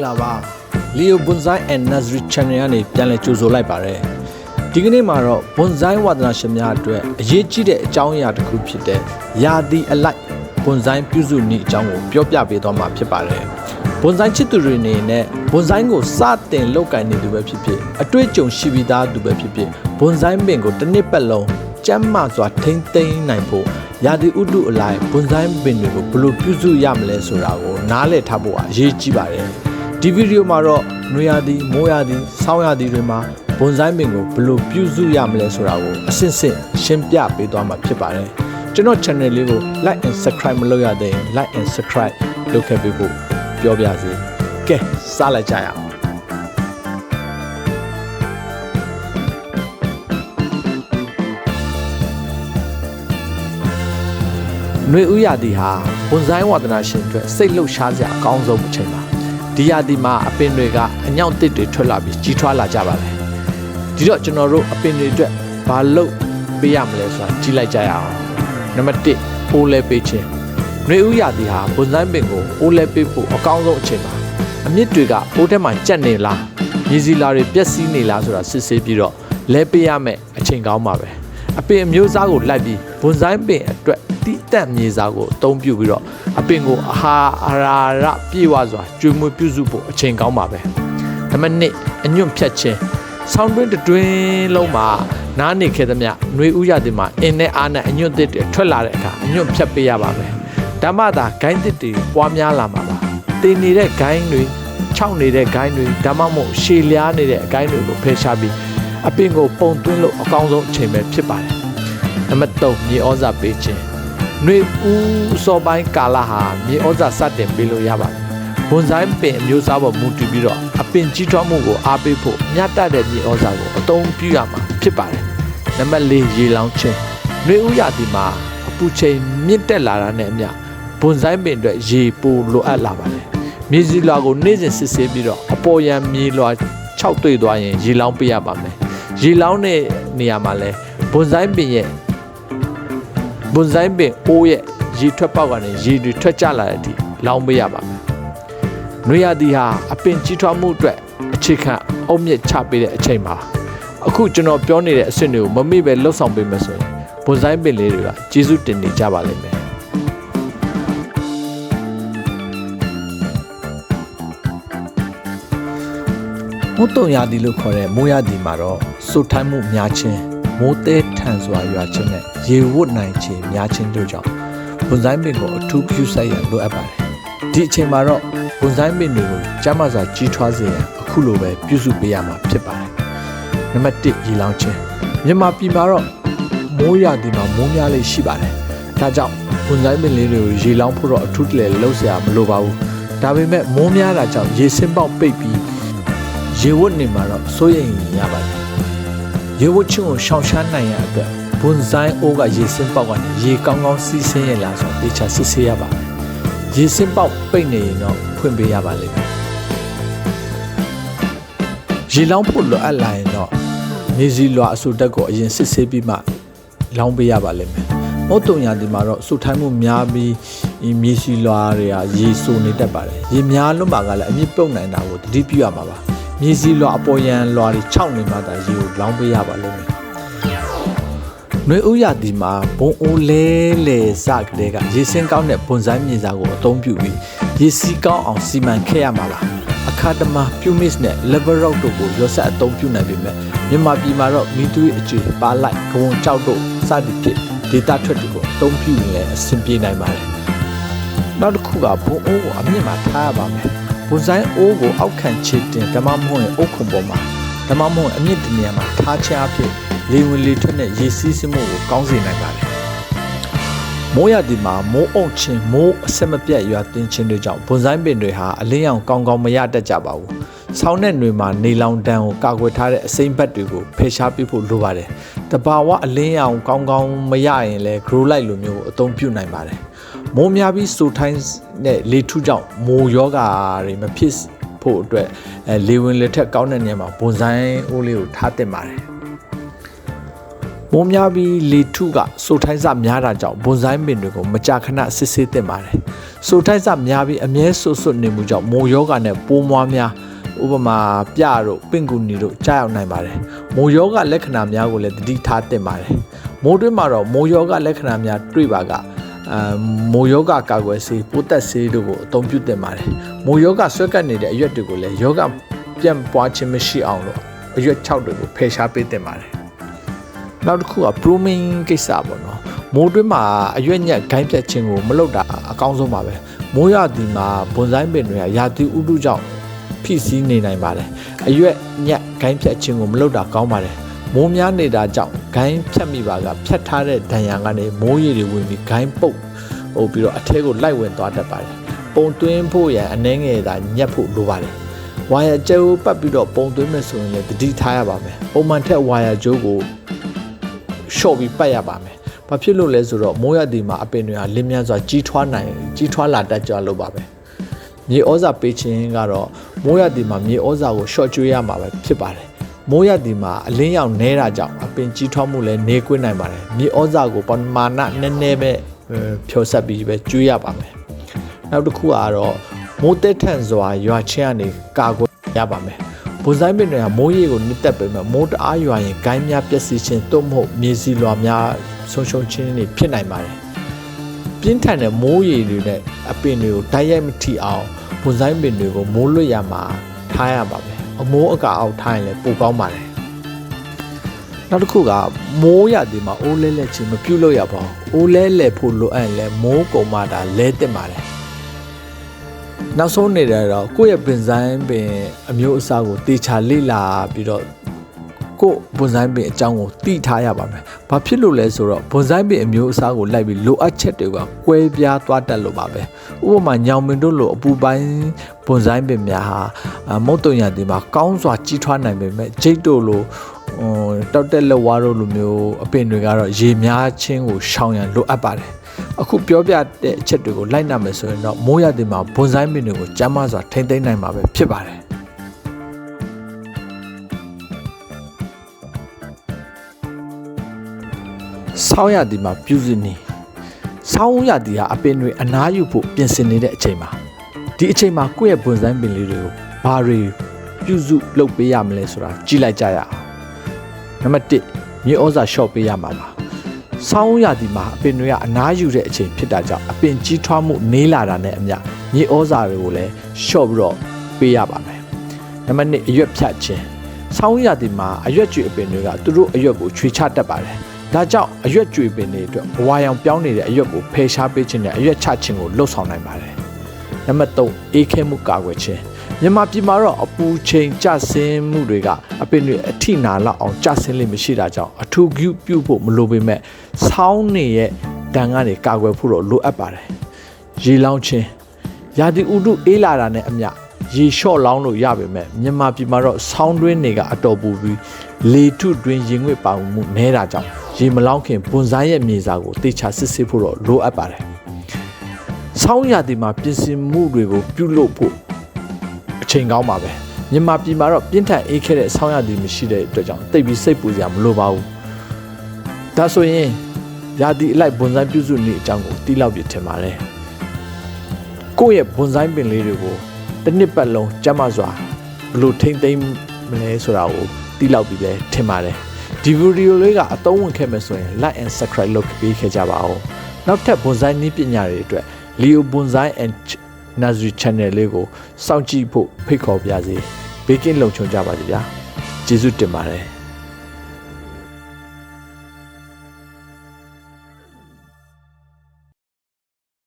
္ဂလာပါ Leo Bonsai and Nursery Channel ကနေပြန်လည်ကြိုဆိုလိုက်ပါရယ်ဒီကနေ့မှာတော့ Bonsai ဝါသနာရှင်များအတွက်အရေးကြီးတဲ့အကြောင်းအရာတစ်ခုဖြစ်တဲ့ယာတီအလိုက် Bonsai ပြုစုနည်းအကြောင်းကိုပြောပြပေးသွားမှာဖြစ်ပါတယ် Bonsai ချစ်သူတွေအနေနဲ့ Bonsai ကိုစတင်လောက်ကင်နေသူပဲဖြစ်ဖြစ်အတွေ့အကြုံရှိပြီးသားသူပဲဖြစ်ဖြစ် Bonsai ပင်ကိုတစ်နှစ်ပတ်လုံးကျမ်းမာစွာထိမ့်သိမ်းနိုင်ဖို့ရာသီဥတုအလိုက်ဘွန်ဆိုင်ပင်တွေကိုဘယ်လိုပြုစုရမလဲဆိုတာကိုနားလည်ထားဖို့အရေးကြီးပါတယ် ဒီဗီဒီယိုမှာတော့နွေရာသီမိုးရာသီဆောင်းရာသီတွေမှာဘွန်ဆိုင်ပင်ကိုဘယ်လိုပြုစုရမလဲဆိုတာကိုအစစ်စစ်ရှင်းပြပေးသွားမှာဖြစ်ပါတယ်ကျွန်တော် channel လေးကို like and subscribe မလုပ်ရသေးရင် like and subscribe လုပ်ခဲ့ပေးဖို့ပြောပြစေကဲစလိုက်ကြရအောင်ຫນွေဥရာသီဟာဝန်ဆိုင်ဝါဒနာရှင်အတွက်စိတ်လှုပ်ရှားစရာအကောင်းဆုံးအချိန်ပါ ဒီရာသီမှာအပင်တွေကအညောင်တစ်တွေထွက်လာပြီးကြီးထွားလာကြပါလေဒီတော့ကျွန်တော်တို့အပင်တွေအတွက်ဘာလုပ်ပေးရမလဲဆိုတာကြည့်လိုက်ကြရအောင်နံပါတ်1အိုးလဲပေးခြင်းຫນွေဥရာသီဟာဝန်ဆိုင်ပင်ကိုအိုးလဲပေးဖို့အကောင်းဆုံးအချိန်ပါအမြင့်တွေကအိုးထဲမှာကြက်နေလားမြေစီလာတွေပျက်စီးနေလားဆိုတာစစ်ဆေးပြီးတော့လဲပေးရမယ်အချိန်ကောင်းပါပဲအပင်အမျိုးအစားကိုလိုက်ပြီးဝန်ဆိုင်ပင်အတွက် တိတက်မြေစာကိုအသုံးပြုပြီးတော့အပင်ကိုအာဟာအာရာရပြေဝစွာကျွေးမွေးပြုစုဖို့အချိန်ကောင်းပါပဲနံပါတ်1အညွန့်ဖြတ်ခြင်းဆောင်းတွင်းတွင်းလုံးမှာနားနေခဲ့သမျှຫນွေဥရသည်မှာအင်းနဲ့အားနဲ့အညွန့်သစ်တွေထွက်လာတဲ့အခါအညွန့်ဖြတ်ပေးရပါမယ်ဓမ္မသာဂိုင်းသစ်တွေပွားများလာမှာပါတင်နေတဲ့ဂိုင်းတွေခြောက်နေတဲ့ဂိုင်းတွေဒါမှမဟုတ်ရှည်လျားနေတဲ့အဂိုင်းတွေကိုဖယ်ရှားပြီးအပင်ကိုပုံသွင်းလို့အကောင်းဆုံးအချိန်ပဲဖြစ်ပါတယ်နံပါတ်3မြေဩဇာပေးခြင်း နွေဦးစောပိုင်းကာလဟာမြေဩဇာစတင်ပေးလို့ရပါတယ်။ဘွန်ဆိုင်ပင်အမျိုးအစားပေါ်မူတည်ပြီးတော့အပင်ကြီးထွားမှုကိုအားပေးဖို့မြတ်တတဲ့မြေဩဇာကိုအသုံးပြုရမှာဖြစ်ပါတယ်။နံပါတ်၄ရေလောင်းခြင်းနွေဦးရာသီမှာအပူချိန်မြင့်တက်လာတာနဲ့အမျှဘွန်ဆိုင်ပင်အတွက်ရေပိုလိုအပ်လာပါတယ်။မြေစီလွာကိုနေ့စဉ်စစ်ဆေးပြီးတော့အပေါ်ယံမြေလွာ6တွေ့သွားရင်ရေလောင်းပေးရပါမယ်။ရေလောင်းတဲ့နေရာမှာလဲဘွန်ဆိုင်ပင်ရဲ့ ဘွန်ဆိုင်ပင်အိုးရဲ့ရေထွက်ပေါက်ကနေရေတွေထွက်ကျလာတဲ့အထိလောင်းပေးရပါမယ်။နွေရာသီဟာအပင်ကြီးထွားမှုအတွက်အခြေခံအုတ်မြစ်ချပေးတဲ့အချိန်ပါ။အခုကျွန်တော်ပြောနေတဲ့အဆင့်တွေကိုမမေ့ပဲလှုပ်ဆောင်ပေးမယ်ဆိုရင်ဘွန်ဆိုင်ပင်လေးတွေကကျေးဇူးတင်နေကြပါလိမ့်မယ်။မိုးတုံရာသီလို့ခေါ်တဲ့မိုးရာသီမှာတော့စိုထိုင်းမှုများခြင်း မိုးတဲထန်စွာရွာခြင်းနဲ့ရေဝတ်နိုင်ခြင်းများခြင်းတို့ကြောင့်ဘွန်ဆိုင်ပင်ကိုအထူးပြုဆိုင်ရန်လိုအပ်ပါတယ်။ဒီအချိန်မှာတော့ဘွန်ဆိုင်ပင်တွေကိုကျမ်းမာစွာကြီးထွားစေရန်အခုလိုပဲပြုစုပေးရမှာဖြစ်ပါတယ်။နံပါတ်1ရေလောင်းခြင်းမြန်မာပြည်မှာတော့မိုးရာသီမှာမိုးများလေးရှိပါတယ်။ဒါကြောင့်ဘွန်ဆိုင်ပင်လေးတွေကိုရေလောင်းဖို့တော့အထူးတလဲလှုပ်ရှားမလိုပါဘူး။ဒါပေမဲ့မိုးများတာကြောင့်ရေစင်းပေါက်ပိတ်ပြီးရေဝတ်နေမှာတော့စိုးရိမ်ရပါတယ် ရေဝတ်ချင်းကိုရှောင်ရှားနိုင်ရအတွက်ဘွန်ဆိုင်အိုးကရေစင်းပေါက်ကနေရေကောင်းကောင်းစီးဆင်းရလားဆိုတော့တေချာစစ်ဆေးရပါမယ်။ရေစင်းပေါက်ပိတ်နေရင်တော့ဖွင့်ပေးရပါလိမ့်မယ်။ရေလောင်းဖို့လိုအပ်လာရင်တော့နေစီလွာအဆူတက်ကိုအရင်စစ်ဆေးပြီးမှလောင်းပေးရပါလိမ့်မယ်။မုတ်တုံညာဒီမှာတော့ဆူထိုင်းမှုများပြီးမြေစီလွာတွေကရေဆိုနေတတ်ပါတယ်။ရေများလွတ်မှာကလည်းအမြင့်ပုတ်နိုင်တာကိုတတိပြုရမှာပါ။ မြေစီလွာအပေါ်ယံလွာတွေ6နေမှသာရေကိုလောင်းပေးရပါလိမ့်မယ်။နှွေဥရတီမှာဘုံအိုးလဲလဲစကလေးကရေစင်းကောင်းတဲ့ဘွန်ဆိုင်မြေစာကိုအသုံးပြုပြီးရေစီကောင်းအောင်စီမံခဲ့ရမှာပါ။အခါတမပြူမစ်နဲ့ level rock တို့ကိုရောဆက်အသုံးပြုနိုင်ပေမဲ့မြန်မာပြည်မှာတော့မီသွေးအခြေပါလိုက်ဂဝုံကြောက်တို့စသည်ဖြင့်ဒေတာထွက်တွေကိုအသုံးပြုရင်လည်းအဆင်ပြေနိုင်ပါတယ်။နောက်တစ်ခုကဘုံအိုးကိုအမြင့်မှာထားရပါမယ်။ ဘွန်ဆိုင်အိုးကိုအောက်ခံချစ်တင်ဓမ္မမဟုတ်ရင်အုတ်ခုံပေါ်မှာဓမ္မမဟုတ်အမြင့်တနေရာမှာထားချအဖြစ်လေဝင်လေထွက်နဲ့ရေစီးစမှုကိုကောင်းစေနိုင်ပါတယ်မိုးရသည်မှာမိုးအုပ်ခြင်းမိုးအဆက်မပြတ်ရွာသွင်းခြင်းတွေကြောင့်ဘွန်ဆိုင်ပင်တွေဟာအလင်းရောင်ကောင်းကောင်းမရတတ်ကြပါဘူး။ဆောင်းတဲ့တွေမှာနေလောင်တန်းကိုကာကွယ်ထားတဲ့အစိမ့်ဘက်တွေကိုဖယ်ရှားပစ်ဖို့လိုပါတယ်။တဘာဝအလင်းရောင်ကောင်းကောင်းမရရင်လည်း grow light လိုမျိုးကိုအသုံးပြုနိုင်ပါတယ်။ မိုးများပြီးစိုထိုင်းနဲ့လေထုကြောင့်မိုးယောဂါတွေမဖြစ်ဖို့အတွက်အဲလေဝင်လက်ထက်ကောင်းတဲ့နေရာမှာဘွန်ဆိုင်အိုးလေးကိုထားတင်ပါတယ်မိုးများပြီးလေထုကစိုးထိုင်းစများတာကြောင့်ဘွန်ဆိုင်ပင်တွေကိုမကြာခဏစစ်ဆေးတင်ပါတယ်စိုးထိုင်းစများပြီးအမြဲဆွတ်ဆွတ်နေမှုကြောင့်မိုးယောဂနဲ့ပိုးမွားများဥပမာပြတို့ပင့်ကူနီတို့ကြားရောက်နိုင်ပါတယ်မိုးယောဂလက္ခဏာများကိုလည်းတတိထားတင်ပါတယ်မိုးတွင်းမှာတော့မိုးယောဂလက္ခဏာများတွေ့ပါက အဲမိုးယောဂကာကွယ်ဆေးပိုးသက်ဆေးတို့ကိုအသုံးပြုတင်ပါတယ်မိုးယောဂဆွဲကပ်နေတဲ့အရွက်တွေကိုလည်းယောဂပြန့်ပွားခြင်းမရှိအောင်လို့အရွက်6တွေကိုဖယ်ရှားပေးတင်ပါတယ်နောက်တစ်ခုက promin ကိစ္စပေါ့နော်မိုးတွင်းမှာအရွက်ညက်ဂိုင်းပြတ်ခြင်းကိုမလုပ်တာအကောင်းဆုံးပါပဲမိုးရသည်မှာဘွန်ဆိုင်ပင်တွေကရာသီဥတုကြောင့်ဖိစီးနေနိုင်ပါတယ်အရွက်ညက်ဂိုင်းပြတ်ခြင်းကိုမလုပ်တာကောင်းပါတယ်မိုးများနေတာကြောင့် ဂိုင်းဖြတ်မိပါကဖြတ်ထားတဲ့ဒဏ်ရာကနေမိုးရည်တွေဝင်ပြီးဂိုင်းပုတ်ဟိုပြီးတော့အထဲကိုလိုက်ဝင်သွားတတ်ပါတယ်ပုံသွင်းဖို့ရန်အနှဲငယ်သာညက်ဖို့လိုပါတယ်ဝါယာကျိုးပတ်ပြီးတော့ပုံသွင်းမယ်ဆိုရင်လည်းတတိထားရပါမယ်ပုံမှန်ထက်ဝါယာကျိုးကိုရှော့ပြီးပတ်ရပါမယ်။ဘာဖြစ်လို့လဲဆိုတော့မိုးရသည်မှာအပင်တွေကလင်းမြန်းစွာကြီးထွားနိုင်ကြီးထွားလာတတ်ကြလို့ပါပဲ။မြေဩဇာပေးခြင်းကတော့မိုးရသည်မှာမြေဩဇာကိုရှော့ကျွေးရမှာပဲဖြစ်ပါတယ်။ မိုးရသည်မှာအလင်းရောင်နေတာကြောင့်အပင်ကြီးထွားမှုလည်းနေကွင်းနိုင်ပါတယ်။မြေဩဇာကိုပမာဏနည်းနည်းပဲဖြောဆက်ပြီးပဲကျွေးရပါမယ်။နောက်တစ်ခုကတော့မိုးတက်ထန်စွာရွာချင်းကနေကာကွယ်ရပါမယ်။ဘုံဆိုင်ပင်တွေကမိုးရေကိုနစ်တက်ပေမဲ့မိုးတအားရွာရင်ဂိုင်းများပျက်စီးခြင်းသို့မဟုတ်မြေစီလွာများဆုံးရှုံးခြင်းတွေဖြစ်နိုင်ပါတယ်။ပြင်းထန်တဲ့မိုးရေတွေနဲ့အပင်တွေကိုတိုက်ရိုက်မထိအောင်ဘုံဆိုင်ပင်တွေကိုမိုးလွတ်ရမှာထားရပါမယ်။ အမိုးအကာအောက်ထားရင်လည်းပိုကောင်းပါတယ်။နောက်တစ်ခုကမိုးရသည်မှာအိုးလဲလဲချင်းမပြုတ်လို့ရပါဘူး။အိုးလဲလဲဖို့လိုအပ်ရင်လည်းမိုးကုံမှတာလဲတက်ပါတယ်။နောက်ဆုံးနေတယ်တော့ကိုယ့်ရဲ့ပင်ဆိုင်ပင်အမျိုးအစားကိုတေချာလေ့လာပြီးတော့ ကိုယ့်ဘွန်ဆိုင်ပင်အကြောင်းကိုသိထားရပါမယ်။ဘာဖြစ်လို့လဲဆိုတော့ဘွန်ဆိုင်ပင်အမျိုးအစားကိုလိုက်ပြီးလိုအပ်ချက်တွေကကွဲပြားသွားတတ်လို့ပါပဲ။ဥပမာညောင်ပင်တို့လိုအပူပိုင်းဘွန်ဆိုင်ပင်များဟာမုတ်တုံရည်ဒီမှာကောင်းစွာကြီးထွားနိုင်ပေမဲ့ဂျိတ်တို့လိုဟိုတောက်တက်လက်ဝါးတို့လိုမျိုးအပင်တွေကတော့ရေများခြင်းကိုရှောင်ရန်လိုအပ်ပါတယ်။အခုပြောပြတဲ့အချက်တွေကိုလိုက်နာမယ်ဆိုရင်တော့မိုးရသည်မှာဘွန်ဆိုင်ပင်တွေကိုကျမ်းမစွာထိမ့်သိမ်းနိုင်မှာပဲဖြစ်ပါတယ်။ ဆောင်းရသည်မှာပြုစုနေဆောင်းရသည်ဟာအပင်တွေအနားယူဖို့ပြင်ဆင်နေတဲ့အချိန်မှာဒီအချိန်မှာကိုယ့်ရဲ့ဘွန်ဆိုင်ပင်လေးတွေကိုဘာတွေပြုစုလုပ်ပေးရမလဲဆိုတာကြည့်လိုက်ကြရအောင်နံပါတ်1မြေဩဇာရှော့ပေးရမှာပါဆောင်းရသည်မှာအပင်တွေကအနားယူတဲ့အချိန်ဖြစ်တာကြောင့်အပင်ကြီးထွားမှုနေလာတာနဲ့အမျှမြေဩဇာတွေကိုလည်းရှော့ပြီးတော့ပေးရပါမယ်နံပါတ်2အရွက်ဖြတ်ခြင်းဆောင်းရသည်မှာအရွက်ကျွေအပင်တွေကသူတို့အရွက်ကိုချွေချတတ်ပါတယ် ဒါကြောင့်အရွက်ကြွေပင်တွေအတွက်ဘဝရောင်ပြောင်းနေတဲ့အရွက်ကိုဖယ်ရှားပေးခြင်းနဲ့အရွက်ချခြင်းကိုလှုပ်ဆောင်နိုင်ပါတယ်။နံပါတ်3အေးခဲမှုကာကွယ်ခြင်းမြန်မာပြည်မှာတော့အပူချိန်ကျဆင်းမှုတွေကအပင်တွေအထိနာလောက်အောင်ကျဆင်းလိမ့်မရှိတာကြောင့်အထူးပြုပြုဖို့မလိုပေမဲ့ဆောင်းနေရဲ့တန်ကနေကာကွယ်ဖို့တော့လိုအပ်ပါတယ်။ရေလောင်းခြင်းရာသီဥတုအေးလာတာနဲ့အမျှ ရေလျှော့လောင်းလို့ရပေမဲ့မြန်မာပြည်မှာတော့ဆောင်းတွင်းတွေကအတော်ပူပြီးလေထုတွင်းရင်ငွေ့ပါမှုနဲတာကြောင့်ရေမလောင်းခင်ဘွန်ဆိုင်ရဲ့မြေစာကိုတေချာစစ်စစ်ဖို့တော့လိုအပ်ပါတယ်။ဆောင်းရာသီမှာပြင်ဆင်မှုတွေကိုပြုလုပ်ဖို့အချိန်ကောင်းပါပဲ။မြန်မာပြည်မှာတော့ပြင်းထန်အေးခဲတဲ့ဆောင်းရာသီမရှိတဲ့အတွက်ကြောင့်တိတ်ပြီးစိတ်ပူစရာမလိုပါဘူး။ဒါဆိုရင်ရာသီအလိုက်ဘွန်ဆိုင်ပြုစုနေအကြောင်းကိုတီးလောက်ပြထင်ပါတယ်။ကိုယ့်ရဲ့ဘွန်ဆိုင်ပင်လေးတွေကို တစ်နှစ်ပတ်လုံးကျမစွာဘလို့ထိမ့်သိမ်းမလဲဆိုတာကိုတီးလောက်ပြီးလဲထင်ပါတယ်ဒီဗီဒီယိုလေးကအသုံးဝင်ခဲ့မယ်ဆိုရင် like and subscribe လုပ်ပေးခဲ့ကြပါဦးနောက်ထပ်ဘွန်ဆိုင်နည်းပညာတွေအတွက် Leo Bonsai and Nursery Channel လေးကိုစောင့်ကြည့်ဖို့ဖိတ်ခေါ်ပါရစေဘေးကင်းလုံခြုံကြပါစေဗျာကျေးဇူးတင်ပါတယ်